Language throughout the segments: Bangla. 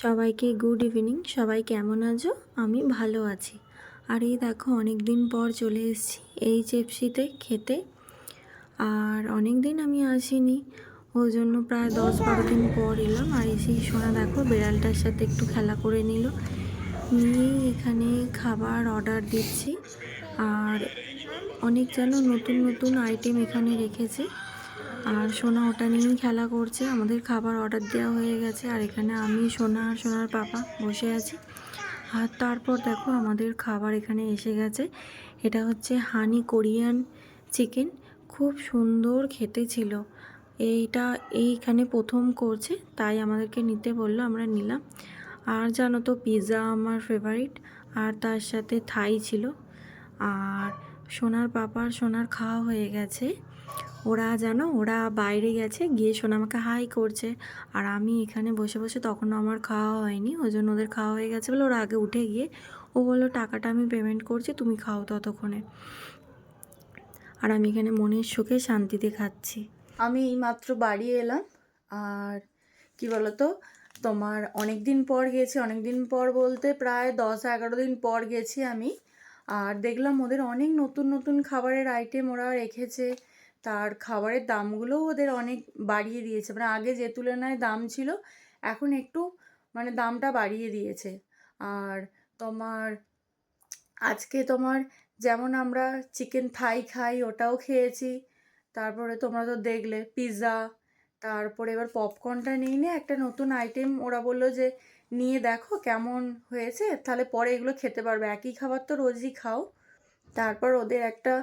সবাইকে গুড ইভিনিং। সবাই কেমন আছো? আমি ভালো আছি। আর এই দেখো অনেক দিন পর চলে এসেছি এই চেপসিতে খেতে। আর অনেক দিন আমি আসিনি। ওই জন্য প্রায় দশ বারো দিন পর এলাম। আর এসেই শোনা দেখো, বেড়ালটার সাথে একটু খেলা করে নিল। নিয়েই এখানে খাবার অর্ডার দিচ্ছি। আর অনেক যেন নতুন নতুন আইটেম এখানে রেখেছে। আর সোনা ওটা নিয়েই খেলা করছে। আমাদের খাবার অর্ডার দেওয়া হয়ে গেছে আর এখানে আমি, সোনা আর সোনার পাপা বসে আছি। আর তারপর দেখো আমাদের খাবার এখানে এসে গেছে। এটা হচ্ছে হানি কোরিয়ান চিকেন খুব সুন্দর খেতে ছিল। এইটা এইখানে প্রথম করছে, তাই আমাদেরকে নিতে বলল, আমরা নিলাম। আর জানো তো পিৎজা আমার ফেভারিট আর তার সাথে থাই ছিল। আর সোনার পাপার সোনার খাওয়া হয়ে গেছে। ওরা জানো ওরা বাইরে গেছে, গিয়ে সোনা আমাকে হাই করছে। আর আমি এখানে বসে বসে তখনও আমার খাওয়া হয়নি ওই জন্য ওদের খাওয়া হয়ে গেছে বলে ওরা আগে উঠে গিয়ে ও বলল, টাকাটা আমি পেমেন্ট করছি, তুমি খাও ততক্ষণে। আর আমি এখানে মনের সুখে শান্তিতে খাচ্ছি। আমি এইমাত্র বাড়ি এলাম। আর কি বলতো, তোমার অনেক দিন পর গেছি অনেক দিন পর বলতে প্রায় দশ, এগারো দিন পর গেছি আমি। আর দেখলাম ওদের অনেক নতুন নতুন খাবারের আইটেম ওরা রেখেছে। তার খাবারের দামগুলোও ওদের অনেক বাড়িয়ে দিয়েছে। মানে আগে যে তুলনায় দাম ছিল, এখন একটু মানে দামটা বাড়িয়ে দিয়েছে। আর তোমার, আজকে তোমার যেমন আমরা চিকেন থাই খাই, ওটাও খেয়েছি। তারপরে তোমরা তো দেখলে পিৎজা তারপরে এবার পপকর্নটা নিয়ে নিয়ে একটা নতুন আইটেম ওরা বলল যে, নিয়ে দেখো কেমন হয়েছে, তাহলে পরে এগুলো খেতে পারবে। একই খাবার তো রোজই খাও। তারপর ওদের একটা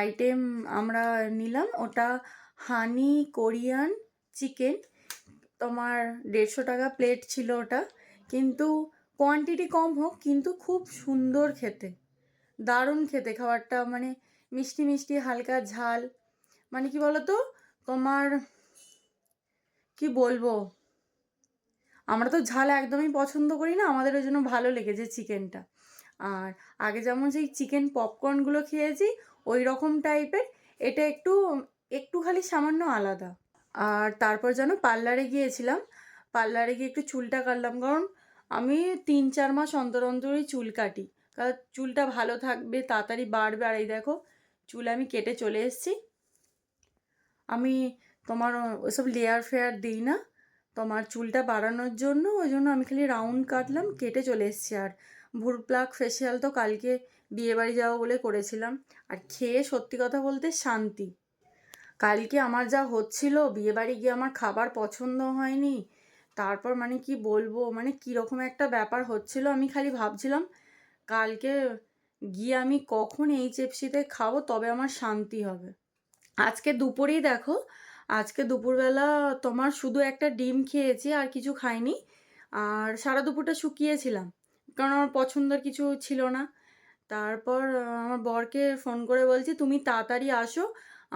আইটেম আমরা নিলাম, ওটা হানি কোরিয়ান চিকেন তোমার দেড়শো টাকা প্লেট ছিল ওটা, কিন্তু কোয়ান্টিটি কম হোক, কিন্তু খুব সুন্দর খেতে, দারুণ খেতে। খাবারটা মানে মিষ্টি মিষ্টি, হালকা ঝাল মানে কি বলতো, তোমার কি বলব, আমরা তো ঝাল একদমই পছন্দ করি না, আমাদের ওই জন্য ভালো লেগেছে চিকেনটা আর আগে যেমন সেই চিকেন পপকর্নগুলো খেয়েছি, ওই রকম টাইপের এটা একটু একটু খালি সামান্য আলাদা। আর তারপর যেন পার্লারে গিয়েছিলাম, পার্লারে গিয়ে একটু চুলটা কাটলাম। কারণ আমি তিন চার মাস অন্তর অন্তরই চুল কাটি। কারণ চুলটা ভালো থাকবে, তাড়াতাড়ি বাড়বে। আর এই দেখো, চুল আমি কেটে চলে এসেছি। আমি তোমার ওসব লেয়ার ফেয়ার দিই না। তোমার চুলটা বাড়ানোর জন্য, ওই জন্য আমি খালি রাউন্ড কাটলাম, কেটে চলে এসেছি। আর ভুর প্লাক, ফেসিয়াল তো কালকে বিয়েবাড়ি যাব বলে করেছিলাম। আর খেয়ে সত্যি কথা বলতে শান্তি। কালকে আমার যা হচ্ছিল, বিয়েবাড়ি গিয়ে আমার খাবার পছন্দ হয়নি। তারপর মানে কি বলব মানে কীরকম একটা ব্যাপার হচ্ছিল, আমি খালি ভাবছিলাম কালকে গিয়ে আমি কখন এই চেপসিতে খাব, তবে আমার শান্তি হবে। আজকে দুপুরেই দেখো, আজকে দুপুরবেলা তোমার শুধু একটা ডিম খেয়েছি, আর কিছু খাইনি। আর সারা দুপুরটা শুকিয়েছিলাম। কারণ আমার পছন্দের কিছু ছিল না। তারপর আমার বরকে ফোন করে বলছি, তুমি তাড়াতাড়ি আসো,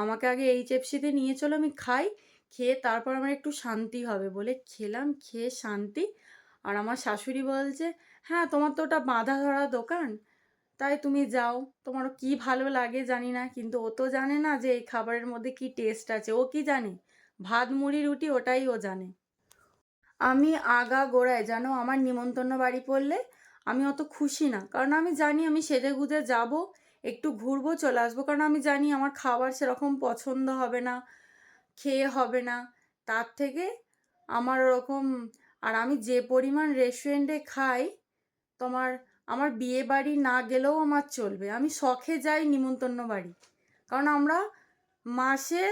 আমাকে আগে এই চেপসিতে নিয়ে চলো, আমি খাই, খেয়ে তারপর আমার একটু শান্তি হবে। বলে খেলাম, খেয়ে শান্তি। আর আমার শাশুড়ি বলছে হ্যাঁ তোমার তো ওটা বাঁধা ধরা দোকান, তাই তুমি যাও। তোমার কি ভালো লাগে জানি না, কিন্তু ও তো জানে না যে এই খাবারের মধ্যে কি টেস্ট আছে। ও কি জানে? ভাত, মুড়ি, রুটি, ওটাই ও জানে। আমি আগা গোড়ায় জানো আমার নিমন্ত্রণ বাড়ি পড়লে আমি অত খুশি না। কারণ আমি জানি আমি সেজে গুজে যাব, একটু ঘুরবো, চলে আসব। কারণ আমি জানি আমার খাবার সেরকম পছন্দ হবে না, খেয়ে হবে না। তার থেকে আমার ওরকম, আর আমি যে পরিমাণ রেস্টুরেন্টে খাই, তোমার আমার বিয়ে বাড়ি না গেলেও আমার চলবে। আমি শখে যাই নিমন্তন্ন বাড়ি। কারণ আমরা মাসে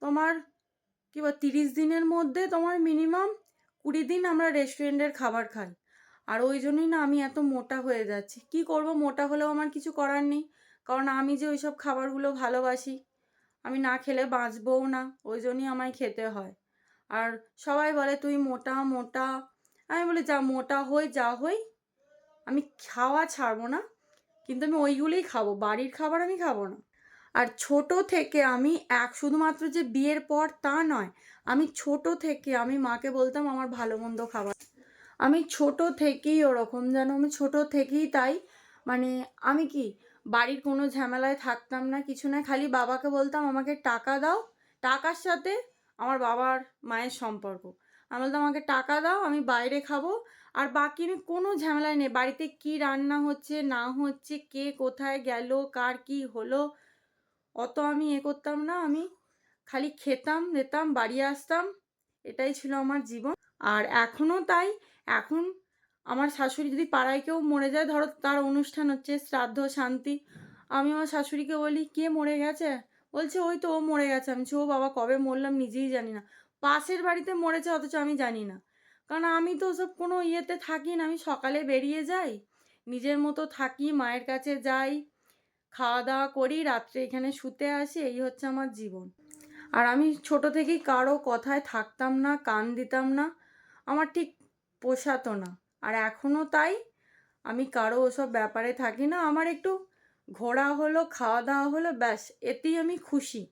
তোমার কী বল, তিরিশ দিনের মধ্যে তোমার মিনিমাম কুড়ি দিন আমরা রেস্টুরেন্টের খাবার খাই। আর ওই জন্যই না আমি এত মোটা হয়ে যাচ্ছি। কি করব? মোটা হলেও আমার কিছু করার নেই। কারণ আমি যে ওইসব খাবারগুলো ভালোবাসি, আমি না খেলে বাঁচবও না। ওই জন্যই আমায় খেতে হয়। আর সবাই বলে, তুই মোটা মোটা। আমি বলি, যা মোটা হই, যা হই, আমি খাওয়া ছাড়বো না। কিন্তু আমি ওইগুলোই খাব। বাড়ির খাবার আমি খাব না। আর ছোট থেকে আমি এক, শুধুমাত্র যে বিয়ের পর তা নয়, আমি ছোট থেকে আমি মাকে বলতাম, আমার ভালো মন্দ খাবার আমি ছোট থেকেই ওরকম যেন, আমি ছোট থেকেই তাই। মানে আমি কি বাড়ির কোনো ঝামেলায় থাকতাম না, কিছু না, খালি বাবাকে বলতাম, আমাকে টাকা দাও। টাকার সাথে আমার বাবার মায়ের সম্পর্ক। আমি বলতাম, আমাকে টাকা দাও, আমি বাইরে খাব। আর বাকি আমি কোনো ঝামেলায় নেই। বাড়িতে কি রান্না হচ্ছে, না হচ্ছে, কে কোথায় গেল, কার কি হলো, অত আমি এ করতাম না। আমি খালি খেতাম যেতাম বাড়ি আসতাম। এটাই ছিল আমার জীবন। আর এখনও তাই। এখন আমার শাশুড়ি যদি পাড়ায় কেউ মরে যায়, ধরো তার অনুষ্ঠান হচ্ছে শ্রাদ্ধ, শান্তি, আমি আমার শাশুড়িকে বলি, কে মরে গেছে? বলছে, ওই তো ও মরে গেছে। আমি ও বাবা, কবে মরলাম নিজেই জানি না। পাশের বাড়িতে মরেছে অথচ আমি জানি না। কারণ আমি তো ওসব কোনো ইয়েতে থাকি না। আমি সকালে বেরিয়ে যাই, নিজের মতো থাকি, মায়ের কাছে যাই খাওয়া দাওয়া করি, রাত্রে এখানে শুতে আসি, এই হচ্ছে আমার জীবন। আর আমি ছোট থেকেই কারও কথায় থাকতাম না, কান দিতাম না। আমার ঠিক পোষাতো না। আর এখনও তাই? আমি কারও ওসব ব্যাপারে থাকি না। আমার একটু ঘোরা হলো, খাওয়া দাওয়া হলো, ব্যাস, এতেই আমি খুশি।